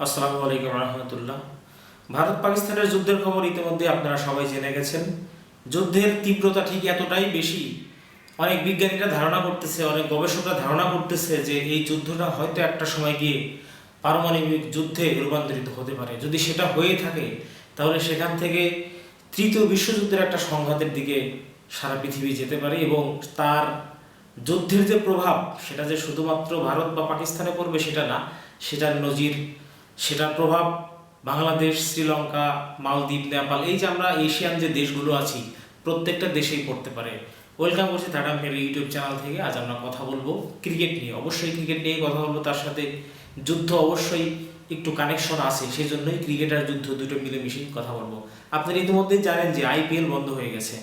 আসসালামু আলাইকুম রহমতুল্লাহ। ভারত পাকিস্তানের যুদ্ধের খবর ইতিমধ্যে আপনারা সবাই জেনে গেছেন। যুদ্ধের তীব্রতা ঠিক এতটাই বেশি, অনেক বিজ্ঞানীরা ধারণা করতেছে, অনেক গবেষকরা ধারণা করতেছে যে এই যুদ্ধটা হয়তো একটা সময় গিয়ে পারমাণবিক যুদ্ধে রূপান্তরিত হতে পারে। যদি সেটা হয়ে থাকে, তাহলে সেখান থেকে তৃতীয় বিশ্বযুদ্ধের একটা সংঘাতের দিকে সারা পৃথিবী যেতে পারে এবং তার যুদ্ধের যে প্রভাব, সেটা যে শুধুমাত্র ভারত বা পাকিস্তানে পড়বে সেটা না সেটার নজির সেটার প্রভাব বাংলাদেশ, শ্রীলঙ্কা, মালদ্বীপ, নেপাল, এই যে আমরা এশিয়ান যে দেশগুলো আছি, প্রত্যেকটা দেশেই পড়তে পারে। ওয়েলকাম করছি থার্ড ফের ইউটিউব চ্যানেল থেকে। আজ আমরা কথা বলব ক্রিকেট নিয়ে। অবশ্যই ক্রিকেট নিয়ে কথা বলব। তার সাথে যুদ্ধ অবশ্যই একটু কানেকশন আছে সেই জন্যই ক্রিকেট আর যুদ্ধ দুটো মিলে মিলেমিশেই কথা বলব। আপনারা ইতিমধ্যেই জানেন যে আইপিএল বন্ধ হয়ে গেছে।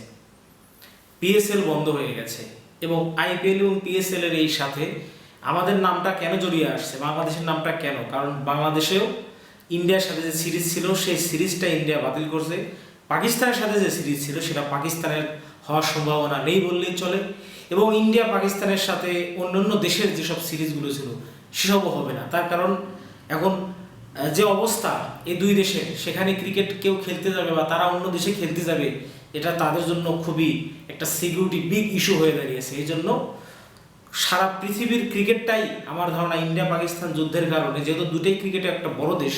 পিএসএল বন্ধ হয়ে গেছে এবং আইপিএল এবং পিএসএল এর এই সাথে আমাদের নামটা কেন জড়িয়ে আসছে? বাংলাদেশের নামটা কেন? কারণ বাংলাদেশেও ইন্ডিয়ার সাথে যে সিরিজ ছিল, সেই সিরিজটা ইন্ডিয়া বাতিল করছে। পাকিস্তানের সাথে যে সিরিজ ছিল, সেটা পাকিস্তানের হওয়ার সম্ভাবনা নেই বললেই চলে। এবং ইন্ডিয়া, পাকিস্তানের সাথে অন্যান্য দেশের যেসব সিরিজগুলো ছিল, সেসবও হবে না। তার কারণ, এখন যে অবস্থা এই দুই দেশে, সেখানে ক্রিকেট কেউ খেলতে যাবে বা তারা অন্য দেশে খেলতে যাবে, এটা তাদের জন্য খুবই একটা সিকিউরিটি বিগ ইস্যু হয়ে দাঁড়িয়েছে। এই জন্য সারা পৃথিবীর ক্রিকেটটাই আমার ধারণা ইন্ডিয়া পাকিস্তান যুদ্ধের কারণে, যেহেতু দুটোই ক্রিকেটে একটা বড় দেশ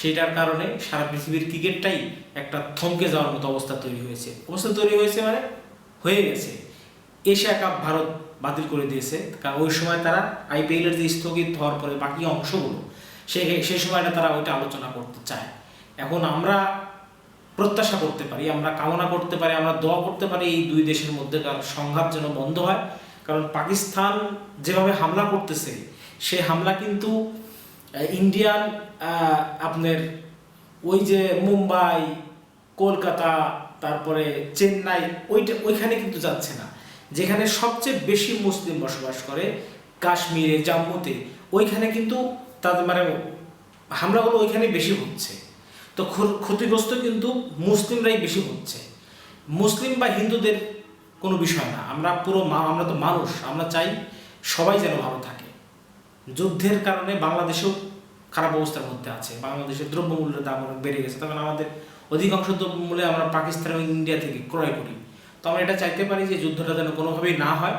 সেটার কারণে সারা পৃথিবীর ক্রিকেটটাই একটা থমকে যাওয়ার মতো অবস্থা তৈরি হয়েছে। অবস্থা তৈরি হয়েছে মানে হয়ে গেছে। এশিয়া কাপ ভারত বাতিল করে দিয়েছে, কারণ ওই সময় তারা আইপিএল এর যে স্থগিত হওয়ার পরে বাকি অংশগুলো, সে সেই সময়টা তারা ওইটা আলোচনা করতে চায়। এখন আমরা প্রত্যাশা করতে পারি, আমরা কামনা করতে পারি, আমরা দোয়া করতে পারি এই দুই দেশের মধ্যেকার সংঘাত যেন বন্ধ হয়। কারণ পাকিস্তান যেভাবে হামলা করতেছে, সেই হামলা কিন্তু ইন্ডিয়ান আপনার ওই যে মুম্বাই, কলকাতা, তারপরে চেন্নাই, ওইটা, ওইখানে কিন্তু যাচ্ছে না। যেখানে সবচেয়ে বেশি মুসলিম বসবাস করে কাশ্মীরে, জম্মুতে, ওইখানে কিন্তু তাদের মানে হামলাগুলো ওইখানে বেশি হচ্ছে। তো ক্ষতিগ্রস্ত কিন্তু মুসলিমরাই বেশি হচ্ছে। মুসলিম বা হিন্দুদের কোনো বিষয় না। আমরা পুরো আমরা তো মানুষ, আমরা চাই সবাই যেন ভালো থাকে। যুদ্ধের কারণে বাংলাদেশেও খারাপ অবস্থার মধ্যে আছে। বাংলাদেশের দ্রব্যমূল্যের দাম অনেক বেড়ে গেছে। তখন আমাদের অধিকাংশ দ্রব্যমূল্যে আমরা পাকিস্তান এবং ইন্ডিয়া থেকে ক্রয় করি। তো আমরা এটা চাইতে পারি যে যুদ্ধটা যেন কোনোভাবেই না হয়।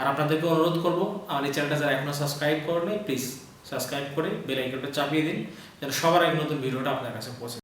আর আপনাদেরকে অনুরোধ করব, আমার এই চ্যানেলটা যারা এখনও সাবস্ক্রাইব করেনি প্লিজ সাবস্ক্রাইব করে বেল আইকনটা চাপিয়ে দিন, যেন সবার আগে নতুন ভিডিওটা আপনার কাছে পৌঁছে